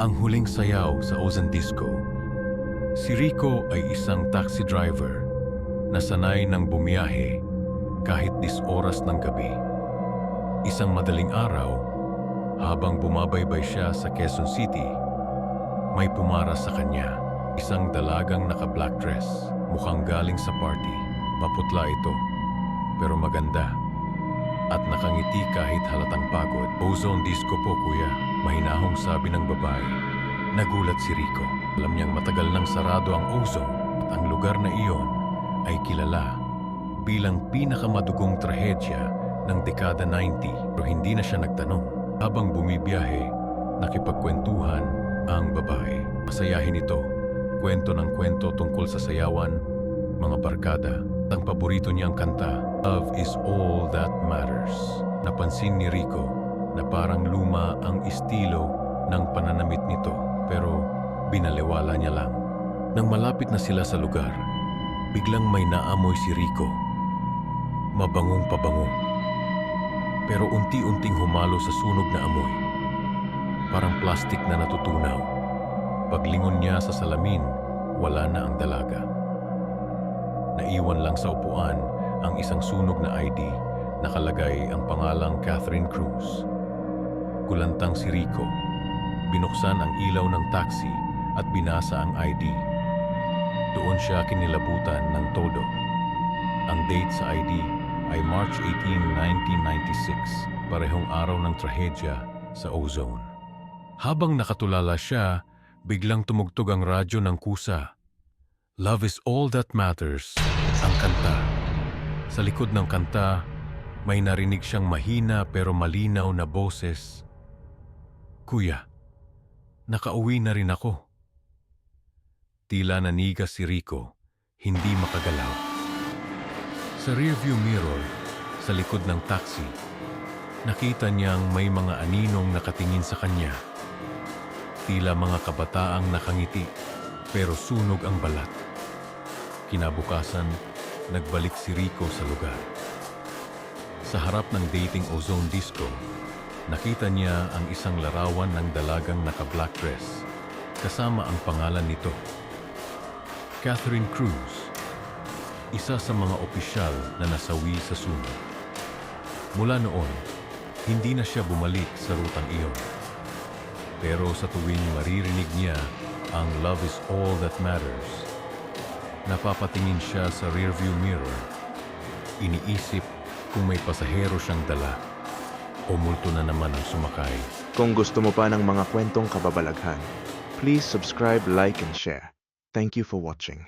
Ang huling sayaw sa Ozan Disco. Si Rico ay isang taxi driver na sanay ng bumiyahe kahit dis oras ng gabi. Isang madaling araw, habang bumabaybay siya sa Quezon City, may pumara sa kanya. Isang dalagang naka-black dress, mukhang galing sa party. Maputla ito, pero maganda. At nakangiti kahit halatang pagod. Ozone disco po kuya, mahinahong sabi ng babae. Nagulat si Rico. Alam niyang matagal nang sarado ang ozone at ang lugar na iyon ay kilala bilang pinakamadugong trahedya ng dekada 90 pero hindi na siya nagtanong. Habang bumibiyahe, nakipagkwentuhan ang babae. Masayahin ito, kwento ng kwento tungkol sa sayawan, mga barkada, at ang paborito niyang kanta, Love is all that matters. Napansin ni Rico na parang luma ang estilo ng pananamit nito pero binaliwala niya lang. Nang malapit na sila sa lugar, biglang may naamoy si Rico. Mabangong pabango. Pero unti-unting humalo sa sunog na amoy. Parang plastik na natutunaw. Paglingon niya sa salamin, wala na ang dalaga. Naiwan lang sa upuan ang isang sunog na ID nakalagay ang pangalang Catherine Cruz. Kulantang si Rico. Binuksan ang ilaw ng taxi at binasa ang ID. Doon siya kinilabutan ng todo. Ang date sa ID ay March 18, 1996, parehong araw ng trahedya sa Ozone. Habang nakatulala siya, biglang tumugtog ang radyo ng kusa. Love is all that matters, ang kanta. Sa likod ng kanta, may narinig siyang mahina pero malinaw na boses. Kuya, nakauwi na rin ako. Tila nanigas si Rico, hindi makagalaw. Sa rearview mirror, sa likod ng taxi, nakita niyang may mga aninong nakatingin sa kanya. Tila mga kabataang nakangiti, pero sunog ang balat. Kinabukasan, nagbalik si Rico sa lugar. Sa harap ng dating ozone disco, nakita niya ang isang larawan ng dalagang naka-black dress, kasama ang pangalan nito. Catherine Cruz, isa sa mga opisyal na nasawi sa sunog. Mula noon, hindi na siya bumalik sa rutang iyon. Pero sa tuwing maririnig niya ang Love is All That Matters, napapatingin siya sa rearview mirror. Iniisip kung may pasahero siyang dala o multo na naman ang sumakay. Kung gusto mo pa ng mga kwentong kababalaghan, please subscribe, like, and share. Thank you for watching.